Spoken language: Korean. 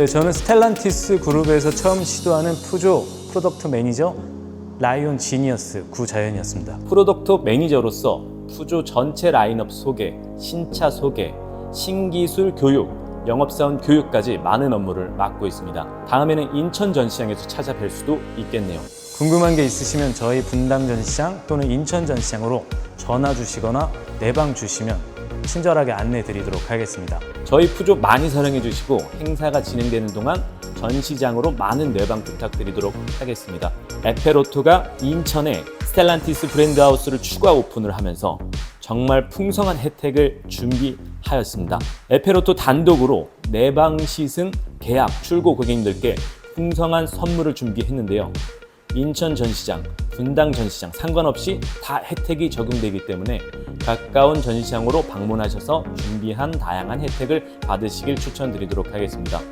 네, 저는 스텔란티스 그룹에서 처음 시도하는 푸조 프로덕트 매니저 라이온 지니어스 구자연이었습니다. 프로덕트 매니저로서 푸조 전체 라인업 소개, 신차 소개, 신기술 교육, 영업사원 교육까지 많은 업무를 맡고 있습니다. 다음에는 인천 전시장에서 찾아뵐 수도 있겠네요. 궁금한 게 있으시면 저희 분당 전시장 또는 인천 전시장으로 전화 주시거나 내방 주시면 친절하게 안내 드리도록 하겠습니다. 저희 푸조 많이 사랑해 주시고 행사가 진행되는 동안 전시장으로 많은 내방 부탁드리도록 하겠습니다. 에페로토가 인천에 스텔란티스 브랜드 하우스를 추가 오픈을 하면서 정말 풍성한 혜택을 준비하였습니다. 에페로토 단독으로 내방 시승 계약 출고 고객님들께 풍성한 선물을 준비했는데요. 인천 전시장, 분당 전시장 상관없이 다 혜택이 적용되기 때문에 가까운 전시장으로 방문하셔서 준비한 다양한 혜택을 받으시길 추천드리도록 하겠습니다.